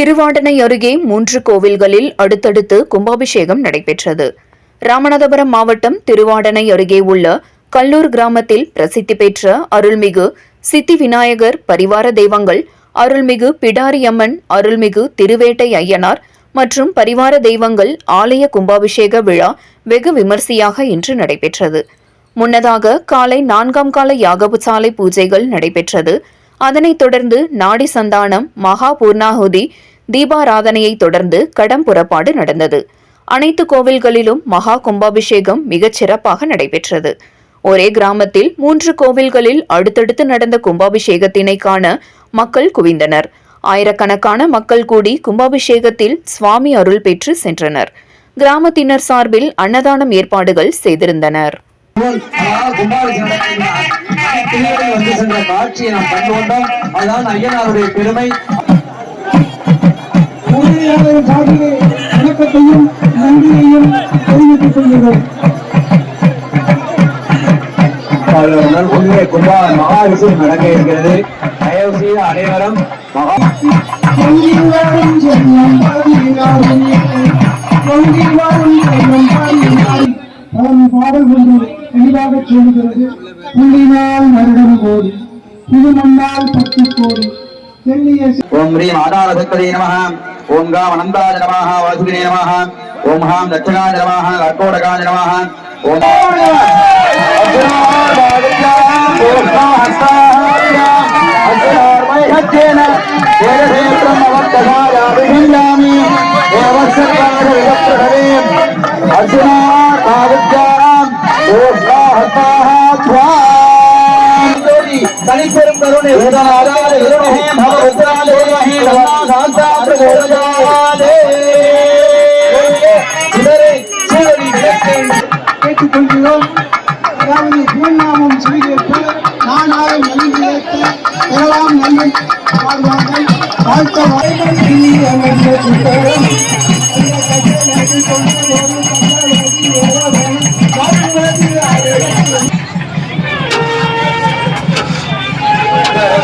திருவாடனை அருகே மூன்று கோவில்களில் அடுத்தடுத்து கும்பாபிஷேகம் நடைபெற்றது. ராமநாதபுரம் மாவட்டம் திருவாடனை அருகே உள்ள கல்லூர் கிராமத்தில் பிரசித்தி பெற்ற அருள்மிகு சித்தி விநாயகர் பரிவார தெய்வங்கள் அருள்மிகு பிடாரியம்மன் அருள்மிகு திருவேட்டை ஐயனார் மற்றும் பரிவார தெய்வங்கள் ஆலய கும்பாபிஷேக விழா வெகு விமர்சையாக இன்று நடைபெற்றது. முன்னதாக காலை நான்காம் கால யாகபுசாலை பூஜைகள் நடைபெற்றது. அதனைத் தொடர்ந்து நாடி சந்தானம் மகா பூர்ணாகுதி தீபாராதனையை தொடர்ந்து கடம் புறப்பாடு நடந்தது. அனைத்து கோவில்களிலும் மகா கும்பாபிஷேகம் மிகச் சிறப்பாக நடைபெற்றது. ஒரே கிராமத்தில் மூன்று கோவில்களில் அடுத்தடுத்து நடந்த கும்பாபிஷேகத்தினை காண மக்கள் குவிந்தனர். ஆயிரக்கணக்கான மக்கள் கூடி கும்பாபிஷேகத்தில் சுவாமி அருள் பெற்று சென்றனர். கிராமத்தினர் சார்பில் அன்னதானம் ஏற்பாடுகள் செய்திருந்தனர். சென்ற காட்சியை நாம் கண்டு கொண்டோம் அதுதான் ஐயனாருடைய பெருமை. சார்பிலே வணக்கத்தையும் நன்றியையும் தெரிவித்துக் கொள்கிறோம். முதல் உள்ளே கும்பா மகாவிஷயம் நடக்க இருக்கிறது. தயவு செய்து அனைவரும் மகா பாடல் ஒன்று தெளிவாக சொல்கிறது. புள்ளினால் வருடம் கோடி இது மண்ணால் பத்து கோடி தெல்லிய ஓம் ஹ்ரீம் ஆதாரசக்தி நம ஓம் காம் அனந்தாஜ நமாக வாசுகினே நமாக ஓம் ஹாம் தட்சகாஜ நமாக கர்க்கோடகாஜ நமாக ஓம் அர்ஜுனா சீரடி விளக்கே கேட்டுக்கொள்கிறோம் அதாவது பூர்ணாமம் செய்திருக்க நானாலும் நலிந்திருக்க எல்லாம் நன்மை வாழ்வார்கள் வாழ்த்த வாய்ப்பு